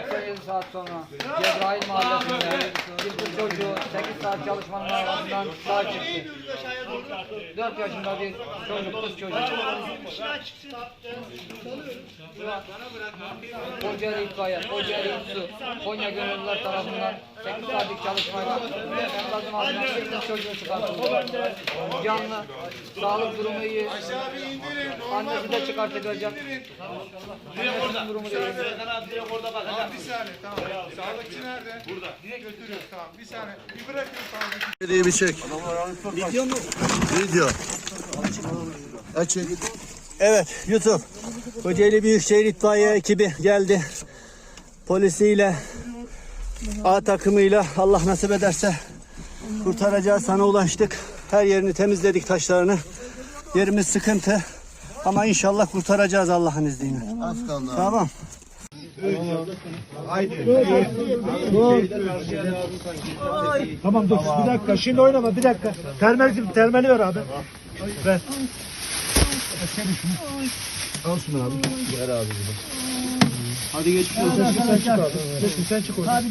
87 saat sonra Cebrail Mahallesi'nde bir çocuğu 8 saat çalışmanın ardından sağ çıktı. 4 yaşında bir çocuk, kız çocuğu. Kocaeli İtfaiye, Kocaeli Su, Konya Gönüllüler tarafından 8 saatlik çalışmayla bir kız çocuğu çıkartıldı. Canlı, sağlık durumu iyi. Annesi de çıkartılacak. Annesinin durumu da iyi. Bir saniye tamam. Sağlıkçı nerede? Burada. Götürüyoruz tamam. Bir saniye. Bir bırakın sağlıkçı. diye bir çek. Video mu? Video. Açın. Evet YouTube. Kocaeli Büyükşehir İtfaiye ekibi geldi. Polisiyle A takımıyla Allah nasip ederse kurtaracağız sana ulaştık. Her yerini temizledik taşlarını. Yerimiz sıkıntı. Ama inşallah kurtaracağız Allah'ın izniyle. Az kaldı. Tamam. Tamam dur bir dakika şimdi oynama bir dakika. Termel, termeli ver abi. Ver. Al şunu abi. Ver abi. Hadi geç. Sen çık abi. Sen çık oradan.